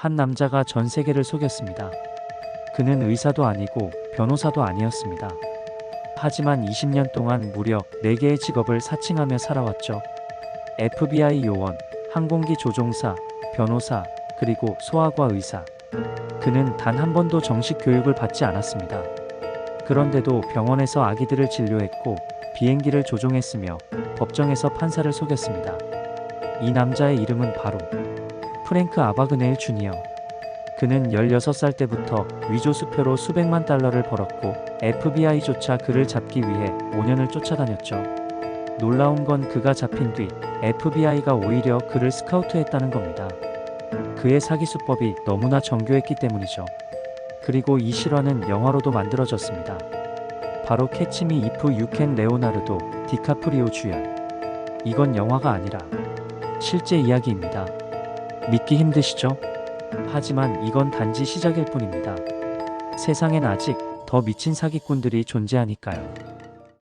한 남자가 전 세계를 속였습니다. 그는 의사도 아니고 변호사도 아니었습니다. 하지만 20년 동안 무려 4개의 직업을 사칭하며 살아왔죠. FBI 요원, 항공기 조종사, 변호사, 그리고 소아과 의사. 그는 단 한 번도 정식 교육을 받지 않았습니다. 그런데도 병원에서 아기들을 진료했고 비행기를 조종했으며 법정에서 판사를 속였습니다. 이 남자의 이름은 바로 프랭크 아바그네일 주니어. 그는 16살 때부터 위조 수표로 수백만 달러를 벌었고 FBI조차 그를 잡기 위해 5년을 쫓아다녔죠. 놀라운 건 그가 잡힌 뒤 FBI가 오히려 그를 스카우트했다는 겁니다. 그의 사기 수법이 너무나 정교했기 때문이죠. 그리고 이 실화는 영화로도 만들어졌습니다. 바로 캐치미 이프 유캔 레오나르도 디카프리오 주연. 이건 영화가 아니라 실제 이야기입니다. 믿기 힘드시죠? 하지만 이건 단지 시작일 뿐입니다. 세상엔 아직 더 미친 사기꾼들이 존재하니까요.